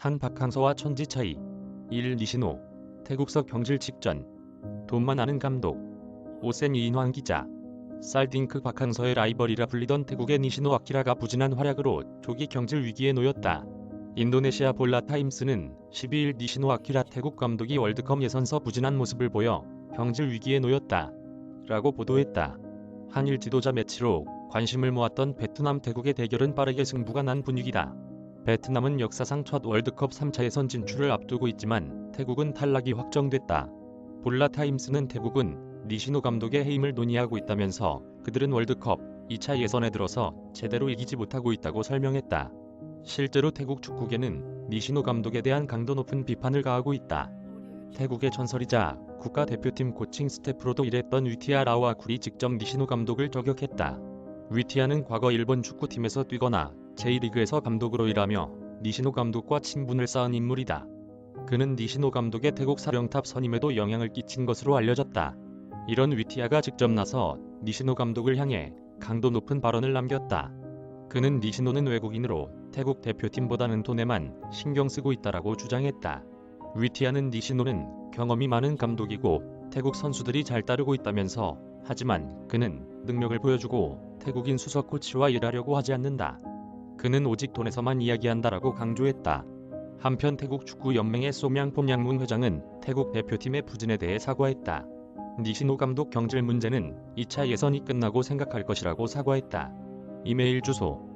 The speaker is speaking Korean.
한 박항서와 천지 차이 1. 니시노 태국서 경질 직전 돈만 아는 감독 오센 이인황 기자 쌀딩크 박항서의 라이벌이라 불리던 태국의 니시노 아키라가 부진한 활약으로 조기 경질 위기에 놓였다. 인도네시아 볼라 타임스는 12일 니시노 아키라 태국 감독이 월드컵 예선서 부진한 모습을 보여 경질 위기에 놓였다. 라고 보도했다. 한일 지도자 매치로 관심을 모았던 베트남 태국의 대결은 빠르게 승부가 난 분위기다. 베트남은 역사상 첫 월드컵 3차 예선 진출을 앞두고 있지만 태국은 탈락이 확정됐다. 볼라 타임스는 태국은 니시노 감독의 해임을 논의하고 있다면서 그들은 월드컵 2차 예선에 들어서 제대로 이기지 못하고 있다고 설명했다. 실제로 태국 축구계는 니시노 감독에 대한 강도 높은 비판을 가하고 있다. 태국의 전설이자 국가대표팀 코칭 스태프로도 일했던 위티아 라오아쿨이 직접 니시노 감독을 저격했다. 위티아는 과거 일본 축구팀에서 뛰거나 제1리그에서 감독으로 일하며 니시노 감독과 친분을 쌓은 인물이다. 그는 니시노 감독의 태국 사령탑 선임에도 영향을 끼친 것으로 알려졌다. 이런 위티아가 직접 나서 니시노 감독을 향해 강도 높은 발언을 남겼다. 그는 니시노는 외국인으로 태국 대표팀보다는 돈에만 신경 쓰고 있다라고 주장했다. 위티아는 니시노는 경험이 많은 감독이고 태국 선수들이 잘 따르고 있다면서 하지만 그는 능력을 보여주고 태국인 수석 코치와 일하려고 하지 않는다. 그는 오직 돈에서만 이야기한다라고 강조했다. 한편 태국 축구 연맹의 소명폼 양문 회장은 태국 대표팀의 부진에 대해 사과했다. 니시노 감독 경질 문제는 2차 예선이 끝나고 생각할 것이라고 사과했다. 이메일 주소